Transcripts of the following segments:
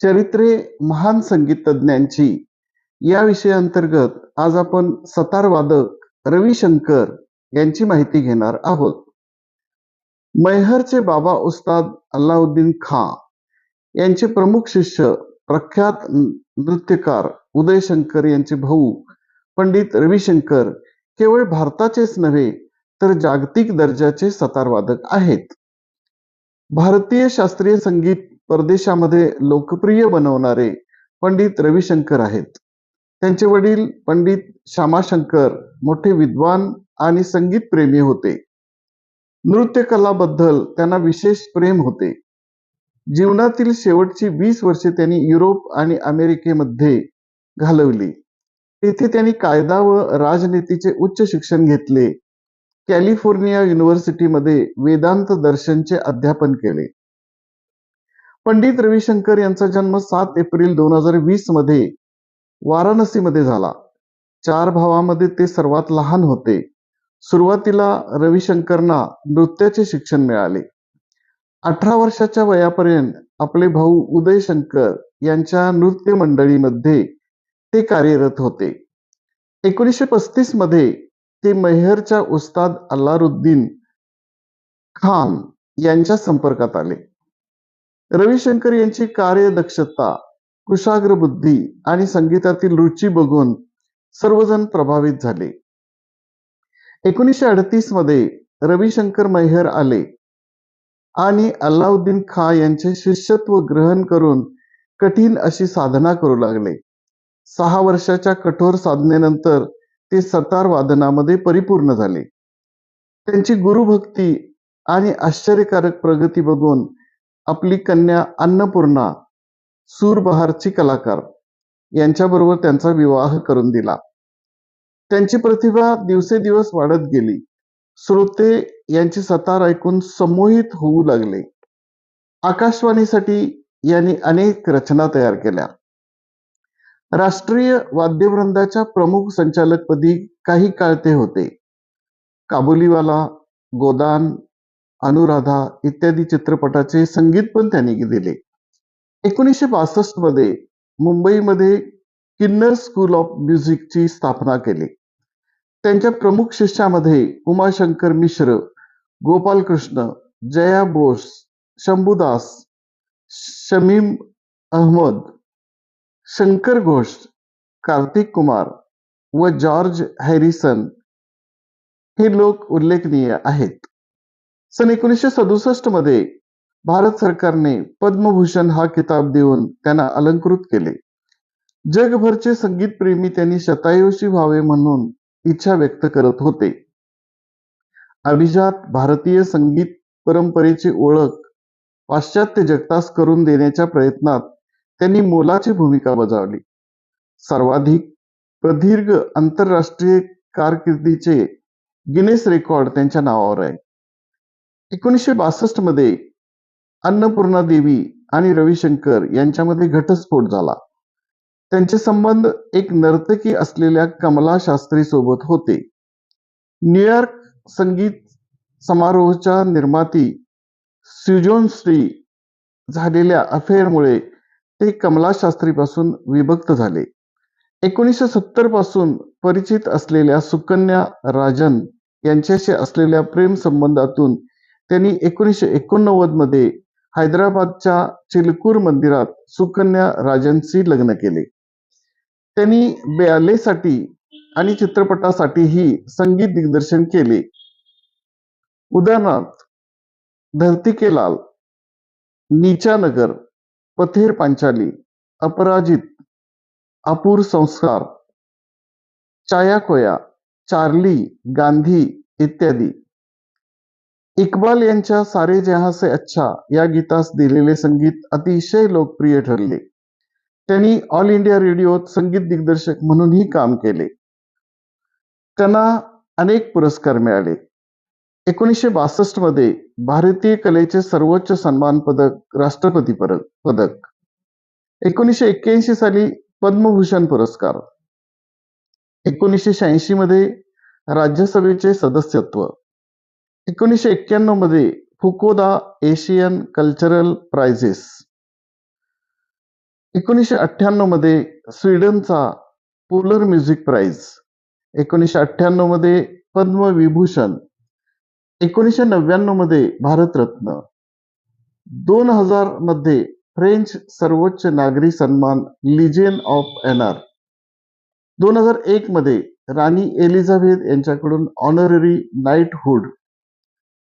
चरित्रे महान संगीतज्ञांची. या विषयाअंतर्गत आज आपण सतार वादक रविशंकर यांची माहिती घेणार आहोत. मैहरचे बाबा उस्ताद अल्लाउद्दीन खां यांचे प्रमुख शिष्य प्रख्यात नृत्यकार उदयशंकर यांचे भाऊ पंडित रविशंकर केवळ भारताचेच नव्हे तर जागतिक दर्जाचे सतारवादक आहेत. भारतीय शास्त्रीय संगीत परदेशामध्ये लोकप्रिय बनवणारे पंडित रविशंकर आहेत. त्यांचे वडील पंडित श्यामाशंकर मोठे विद्वान आणि संगीत प्रेमी होते. नृत्यकलाबद्दल त्यांना विशेष प्रेम होते. जीवनातील शेवटची वीस वर्षे त्यांनी युरोप आणि अमेरिकेमध्ये घालवली. तेथे त्यांनी कायदा व राजनीतीचे उच्च शिक्षण घेतले. कॅलिफोर्निया युनिव्हर्सिटीमध्ये वेदांत दर्शनचे अध्यापन केले. पंडित रविशंकर यांचा जन्म सात एप्रिल दोन हजार वीसमध्ये वाराणसीमध्ये झाला. चार भावामध्ये ते सर्वात लहान होते. सुरुवातीला रविशंकरना नृत्याचे शिक्षण मिळाले. अठरा वर्षाच्या वयापर्यंत आपले भाऊ उदयशंकर यांच्या नृत्य मंडळीमध्ये ते कार्यरत होते. एकोणीसशे पस्तीसमध्ये ते मैहरच्या उस्ताद अल्लारुद्दीन खान यांच्या संपर्कात आले. रविशंकर यांची कार्यदक्षता कुशाग्र बुद्धी आणि संगीतातील रुची बघून सर्वजण प्रभावित झाले. एकोणीसशे अडतीसमध्ये रविशंकर मैहर आले आणि अल्लाउद्दीन खा यांचे शिष्यत्व ग्रहण करून कठीण अशी साधना करू लागले. सहा वर्षाच्या कठोर साधनेनंतर ते सतार वादनामध्ये परिपूर्ण झाले. त्यांची गुरुभक्ती आणि आश्चर्यकारक प्रगती बघून आपली कन्या अन्नपूर्णा सूरबहारची कलाकार यांच्याबरोबर त्यांचा विवाह करून दिला. त्यांची प्रतिभा दिवसेदिवस वाढत गेली. श्रोते यांची सतार ऐकून संमोहित होऊ लागले. आकाशवाणीसाठी यांनी अनेक रचना तयार केल्या. राष्ट्रीय वाद्यवृंदाच्या प्रमुख संचालकपदी काही काळ ते होते. काबुलीवाला गोदान अनुराधा इत्यादी चित्रपटाचे संगीत पण त्यांनी दिले. एकोणीसशे बासष्टमध्ये मुंबईमध्ये किन्नर स्कूल ऑफ म्युझिकची स्थापना केली. त्यांच्या प्रमुख शिष्यामध्ये उमाशंकर मिश्र गोपालकृष्ण जया बोस शंभूदास शमीम अहमद शंकर घोष कार्तिक कुमार व जॉर्ज हॅरिसन हे लोक उल्लेखनीय आहेत. सन एकोणीसशे सदुसष्टमध्ये भारत सरकारने पद्मभूषण हा किताब देऊन त्यांना अलंकृत केले. जगभरचे संगीतप्रेमी त्यांनी शतायुषी व्हावे म्हणून इच्छा व्यक्त करत होते. अभिजात भारतीय संगीत परंपरेची ओळख पाश्चात्य जगतास करून देण्याच्या प्रयत्नात त्यांनी मोलाची भूमिका बजावली. सर्वाधिक प्रदीर्घ आंतरराष्ट्रीय कारकिर्दीचे गिनेस रेकॉर्ड त्यांच्या नावावर आहे. एकोणीसशे बासष्टमध्ये अन्नपूर्णा देवी आणि रविशंकर यांच्यामध्ये घटस्फोट झाला. त्यांचे संबंध एक नर्तकी असलेल्या कमला शास्त्री सोबत होते. न्यूयॉर्क संगीत समारोहच्या निर्माती स्युजोन श्री झालेल्या अफेअरमुळे ते कमला शास्त्रीपासून विभक्त झाले. एकोणीसशे सत्तरपासून परिचित असलेल्या सुकन्या राजन यांच्याशी असलेल्या प्रेम संबंधातून त्यांनी एकोणीसशे एकोणनव्वदमध्ये हैदराबादच्या चिलकूर मंदिरात सुकन्या राजनशी लग्न केले. त्यांनी बॅलेसाठी आणि चित्रपटासाठीही संगीत दिग्दर्शन केले. उदाहरणार्थ धरती के लाल नीचा नगर पथेर पांचाली अपराजित अपूर संस्कार चाया कोया चार्ली गांधी इत्यादी. इक्बाल यांच्या सारे जहां से अच्छा या गीतास दिलेले संगीत अतिशय लोकप्रिय ठरले. त्यांनी ऑल इंडिया रेडिओत संगीत दिग्दर्शक म्हणूनही काम केले. त्यांना अनेक पुरस्कार मिळाले. एकोणीसशे बासष्टमध्ये भारतीय कलेचे सर्वोच्च सन्मान पदक राष्ट्रपती पदक. एकोणीसशे एक्क्याऐंशी साली पद्मभूषण पुरस्कार. एकोणीसशे शहाऐंशी मध्ये राज्यसभेचे सदस्यत्व. एकोणीसशे एक्क्याण्णवमध्ये फुकोदा एशियन कल्चरल प्राइजेस. एकोणीसशे अठ्ठ्याण्णवमध्ये स्वीडनचा पोलर म्युझिक प्राइज. एकोणीसशे अठ्ठ्याण्णवमध्ये पद्मविभूषण. एकोणीसशे नव्याण्णवमध्ये भारतरत्न. दोन हजारमध्ये फ्रेंच सर्वोच्च नागरी सन्मान लिजेन ऑफ एनआर. दोन हजार एक मध्ये राणी एलिझाबेथ यांच्याकडून ऑनररी नाईटहूड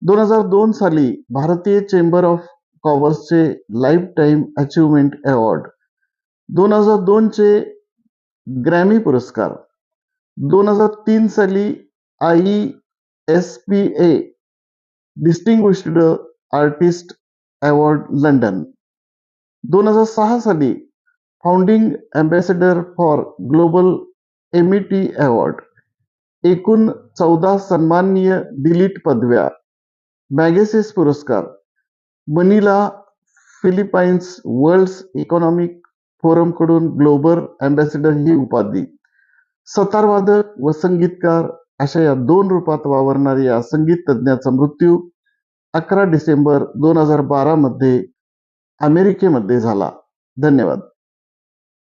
दोन हजार दोन साली भारतीय चेंबर ऑफ कॉमर्सचे लाईफ टाईम अचिव्हमेंट अवॉर्ड दोन हजार दोनचे ग्रॅमी पुरस्कार दोन हजार तीन साली I S P A distinguished artist award London दोन हजार सहा साली founding ambassador for global amity award एकूण चौदा सन्माननीय डिलीट पदव्या मॅगेसेस पुरस्कार मनीला फिलिपाईन्स वर्ल्ड इकॉनॉमिक फोरमकडून ग्लोबल अँबॅसेडर ही उपाधी. सतारवादक व संगीतकार अशा या दोन रूपात वावरणाऱ्या या संगीत तज्ज्ञाचा मृत्यू अकरा डिसेंबर दोन हजार बारामध्ये अमेरिकेमध्ये झाला. धन्यवाद.